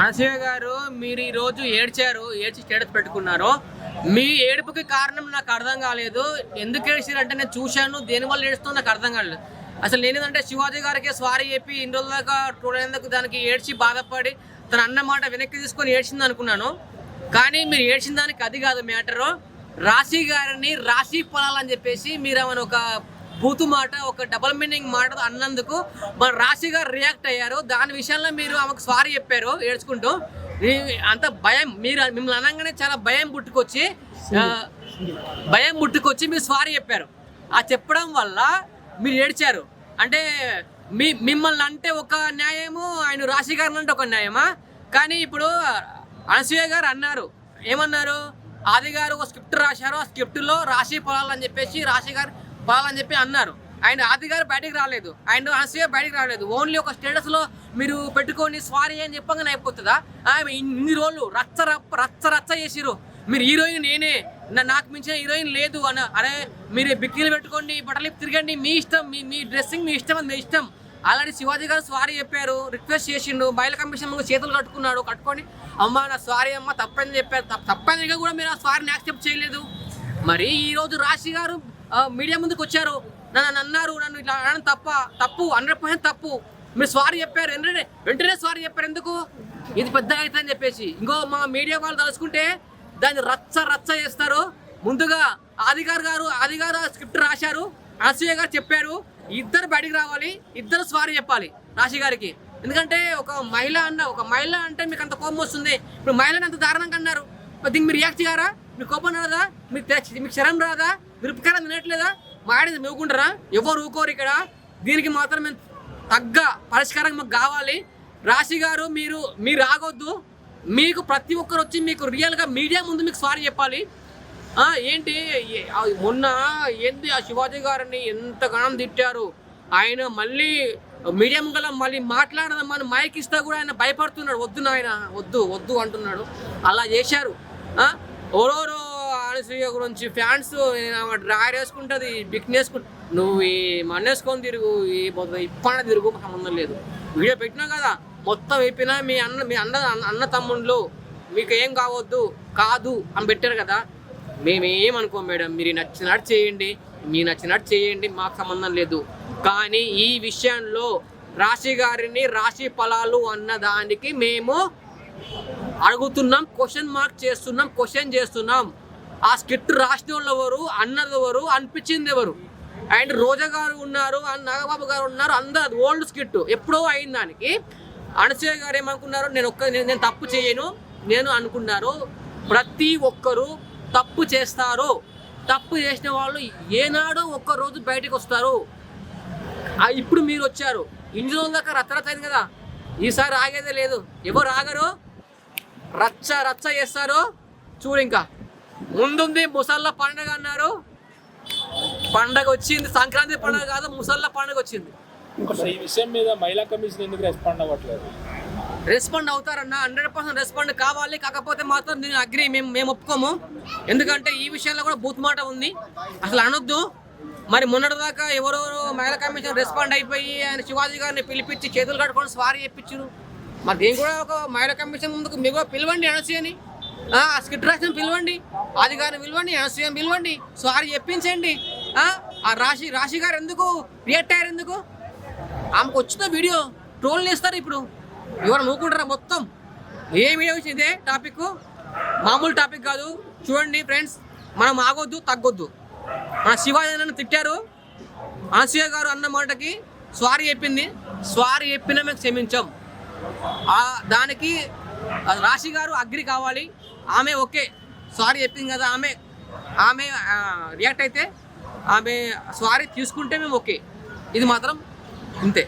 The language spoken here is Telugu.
అనసూయ గారు మీరు ఈ రోజు ఏడ్చారు ఏడ్చి స్టేటస్ పెట్టుకున్నారు. మీ ఏడుపుకి కారణం నాకు అర్థం కాలేదు. ఎందుకు ఏడ్చారంటే నేను చూశాను దేనివల్ల ఏడుస్తుందో నాకు అర్థం కాలేదు. అసలు నేనేదంటే శివాజీ గారికి స్వారీ చెప్పి ఇన్ని రోజుల దాకా చూడేందుకు దానికి ఏడ్చి బాధపడి తన అన్న మాట వెనక్కి తీసుకొని ఏడ్చింది అనుకున్నాను. కానీ మీరు ఏడ్చిన దానికి అది కాదు మ్యాటరు. రాశి గారిని రాశి పొలాలని చెప్పేసి మీరు ఆమెను ఒక బూతు మాట ఒక డబల్ మీనింగ్ మాట అన్నందుకు మన రాశి గారు రియాక్ట్ అయ్యారు. దాని విషయంలో మీరు ఆమెకు సారీ చెప్పారు ఏడ్చుకుంటూ. అంత భయం మీరు మిమ్మల్ని అనగానే చాలా భయం పుట్టుకొచ్చి భయం పుట్టుకొచ్చి మీరు సారీ చెప్పారు. ఆ చెప్పడం వల్ల మీరు ఏడ్చారు. అంటే మీ మిమ్మల్ని అంటే ఒక న్యాయము ఆయన రాశి గారిని అంటే ఒక న్యాయమా? కానీ ఇప్పుడు అనసూయ గారు అన్నారు. ఏమన్నారు? ఆది గారు ఒక స్క్రిప్ట్ రాశారు. ఆ స్క్రిప్ట్లో రాశి పొలాలని చెప్పేసి రాశి గారు పొలాలని చెప్పి అన్నారు. ఆయన ఆది గారు బయటికి రాలేదు. ఆయన అనసూయ బయటికి రాలేదు. ఓన్లీ ఒక స్టేటస్లో మీరు పెట్టుకొని స్వారీ అని చెప్పగానే అయిపోతుందా? ఆమె ఇన్ని రోజులు రచ్చ రప్ప రచ్చ రచ్చ చేసిరు మీరు హీరోయిన్ నేనే. నాకు మించిన హీరోయిన్ లేదు అన్న అరే మీరు బిక్కీలు పెట్టుకోండి బట్టలు తిరగండి. మీ ఇష్టం మీ మీ డ్రెస్సింగ్ మీ ఇష్టం అది మీ ఇష్టం. ఆల్రెడీ శివాజీ గారు సారీ చెప్పారు. రిక్వెస్ట్ చేసిండు. మహిళా కమిషన్ చేతులు కట్టుకున్నాడు. కట్టుకొని అమ్మ నా సారీ అమ్మ తప్పని చెప్పారు. తప్పనిగా కూడా మీరు ఆ సారీని యాక్సెప్ట్ చేయలేదు. మరి ఈరోజు రాశి గారు మీడియా ముందుకు వచ్చారు. నన్ను అన్నారు నన్ను ఇట్లా అనడం తప్ప తప్పు హండ్రెడ్ పర్సెంట్ తప్పు. మీరు సారీ చెప్పారు వెంటనే వెంటనే సారీ చెప్పారు ఎందుకు? ఇది పెద్ద అవుతుందని చెప్పేసి. ఇంకో మా మీడియా వాళ్ళు తలుచుకుంటే దాన్ని రచ్చ రచ్చ చేస్తారు. ముందుగా ఆదిగారు గారు ఆదిగారు స్క్రిప్ట్ రాశారు. అనసూయ గారు చెప్పారు. ఇద్దరు బయటికి రావాలి ఇద్దరు స్వారీ చెప్పాలి రాశి గారికి. ఎందుకంటే ఒక మహిళ అన్న ఒక మహిళ అంటే మీకు అంత కోపం వస్తుంది. ఇప్పుడు మహిళని అంత దారుణంగా అన్నారు. దీనికి మీరు రియాక్ట్ చేయరా? మీకు కోపం రాదా? మీకు మీకు శరం రాదా? మీరు ఉపకారం తినట్లేదా? మాడేది మేవుకుంటారా? ఎవరు ఊకోరు ఇక్కడ? దీనికి మాత్రం మేము తగ్గ పరిష్కారం మాకు కావాలి. రాశి గారు మీరు మీరు రాగొద్దు మీకు ప్రతి ఒక్కరు వచ్చి మీకు రియల్గా మీడియా ముందు మీకు సారీ చెప్పాలి. ఏంటి? మొన్న ఏంది ఆ శివాజీ గారిని ఎంతగానం తిట్టారు? ఆయన మళ్ళీ మీడియా గల మళ్ళీ మాట్లాడదామని మైక్ ఇస్తా కూడా ఆయన భయపడుతున్నాడు. వద్దు నాయన వద్దు వద్దు అంటున్నాడు. అలా చేశారు. ఎవరెవరో అనసూయ గురించి ఫ్యాన్స్ డ్రాయర్ వేసుకుంటుంది బిక్ వేసుకుంటు నువ్వు ఈ మన్నేసుకొని తిరుగు ఈ ఇప్పన తిరుగు సంబంధం లేదు. వీడియో పెట్టినా కదా మొత్తం అయిపోయినా మీ అన్న మీ అన్న అన్న తమ్ముళ్ళు మీకు ఏం కావద్దు కాదు అని పెట్టారు కదా మేమేమనుకోం మేడం మీరు నచ్చినట్టు చేయండి మీ నచ్చినట్టు చేయండి మాకు సంబంధం లేదు. కానీ ఈ విషయంలో రాశి గారిని రాశి ఫలాలు అన్నదానికి మేము అడుగుతున్నాం క్వశ్చన్ మార్క్ చేస్తున్నాం క్వశ్చన్ చేస్తున్నాం. ఆ స్క్రిప్ట్ రాసిన వాళ్ళు ఎవరు అన్నది ఎవరు అనిపించింది ఎవరు అండ్ రోజా గారు ఉన్నారు అండ్ నాగబాబు గారు ఉన్నారు అందరు అది ఓల్డ్ స్క్రిప్ట్ ఎప్పుడో అయిన దానికి. అనసూయ గారు ఏమనుకున్నారు నేను ఒక్క నేను నేను తప్పు చేయను నేను అనుకున్నారు. ప్రతి ఒక్కరూ తప్పు చేస్తారు. తప్పు చేసిన వాళ్ళు ఏనాడో ఒక్క రోజు బయటకు వస్తారు. ఇప్పుడు మీరు వచ్చారు. ఇన్ని రోజుల దాకా రచ్చరచ్చ అయింది కదా. ఈసారి ఆగేదే లేదు. ఎవరు ఆగరు? రచ్చ రచ్చ చేస్తారు. చూడు ఇంకా. ముందుంది ముసళ్ళ పండగ అన్నారు. పండగ వచ్చింది. సంక్రాంతి పండగ కాదు ముసళ్ళ పండగ వచ్చింది. అసలు ఈ విషయం మీద మహిళా కమిషన్ ఎందుకు రెస్పాండ్ అవ్వట్లేదు? రెస్పాండ్ అవుతారన్న హండ్రెడ్ పర్సెంట్ రెస్పాండ్ కావాలి. కాకపోతే మాత్రం నేను అగ్రి మేము మేము ఒప్పుకోము. ఎందుకంటే ఈ విషయంలో కూడా బూత్ మాట ఉంది. అసలు అనొద్దు. మరి మొన్నటిదాకా ఎవరెవరు మహిళా కమిషన్ రెస్పాండ్ అయిపోయి ఆయన శివాజీ గారిని పిలిపించి చేతులు కట్టుకొని స్వారీ చెప్పించారు. మరి దీని కూడా ఒక మహిళా కమిషన్ ముందుకు మీకు పిలవండి అనసూయని ఆ స్కిట్ రాసిన పిలవండి. ఆది పిలవండి అనసూయని పిలవండి. సారీ చెప్పించండి. ఆ, రాశి రాశి గారు ఎందుకు? రియాక్ట్ అయ్యారు ఎందుకు? ఆమెకు వచ్చిన వీడియో ట్రోల్ చేస్తారు ఇప్పుడు. ఎవరు నూకుంటారా మొత్తం? ఏ వీడియో వచ్చింది ఇదే టాపిక్? మామూలు టాపిక్ కాదు. చూడండి ఫ్రెండ్స్ మనం ఆగొద్దు తగ్గొద్దు. మన శివాజీ నన్ను తిట్టారు. అనసూయ గారు అన్న మాటకి స్వారీ చెప్పింది. స్వారీ చెప్పినా మేము క్షమించాం. దానికి రాశి గారు అగ్రి కావాలి. ఆమె ఓకే. సారీ చెప్పింది కదా ఆమె ఆమె రియాక్ట్ అయితే ఆమె సారీ తీసుకుంటే మేము ఓకే. ఇది మాత్రం ఇంతే.